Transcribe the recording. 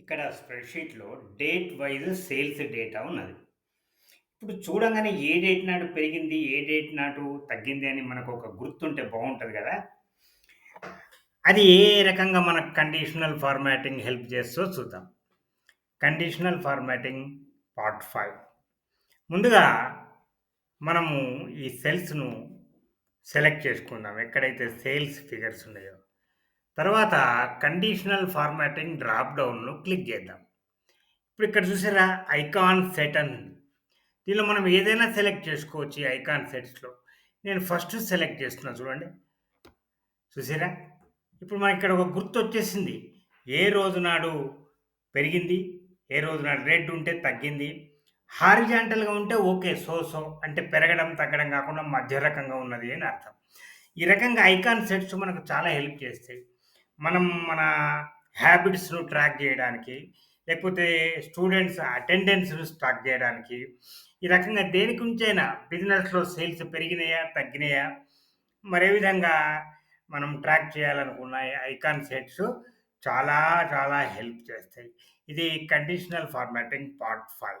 ఇక్కడ స్ప్రెడ్‌షీట్‌లో date wise sales data ఉన్నది. ఇప్పుడు చూడంగానే ఏ డేట్ నాడు పెరిగింది, ఏ డేట్ నాటు తగ్గింది అని మనకు ఒక గుర్తుంటే బాగుంటుంది కదా అది ఏ రకంగా మనకు కండిషనల్ ఫార్మాటింగ్ హెల్ప్ చేస్తో చూద్దాం. కండిషనల్ ఫార్మాటింగ్ పార్ట్ ఫైవ్ ముందుగా మనము ఈ సెల్స్‌ను సెలెక్ట్ చేసుకుందాం. ఎక్కడైతే సేల్స్ ఫిగర్స్ ఉన్నాయో. తర్వాత కండిషనల్ ఫార్మాటింగ్ డ్రాప్ డౌన్‌లో క్లిక్ చేద్దాం. ఇప్పుడు ఇక్కడ చూసారా ఐకాన్ సెట్ అని దీనిలో మనం ఏదైనా సెలెక్ట్ చేసుకోవచ్చు ఈ ఐకాన్ సెట్స్‌లో. నేను ఫస్ట్ సెలెక్ట్ చేస్తున్నా చూడండి. చూసారా? ఇప్పుడు మనకి ఇక్కడ ఒక గుర్తు వచ్చేసింది ఏ రోజు నాడు పెరిగింది, ఏ రోజు నాడు రెడ్ ఉంటే తగ్గింది. హారిజాంటల్‌గా ఉంటే ఓకే. సో, సో అంటే పెరగడం, తగ్గడం కాకుండా మధ్య రకంగా ఉన్నది అని అర్థం. ఈ రకంగా ఐకాన్ సెట్స్ మనకు చాలా హెల్ప్ చేస్తాయి. మనం మన హ్యాబిట్స్‌ను ట్రాక్ చేయడానికి, లేకపోతే స్టూడెంట్స్ అటెండెన్స్‌ను ట్రాక్ చేయడానికి, ఈ రకంగా దేని గురించైనా బిజినెస్‌లో సేల్స్ పెరిగినాయా, తగ్గినాయా, మరే విధంగా మనం ట్రాక్ చేయాలనుకున్న ఐకాన్ సెట్స్ చాలా చాలా హెల్ప్ చేస్తాయి. ఇది కండిషనల్ ఫార్మాటింగ్ పార్ట్ ఫైవ్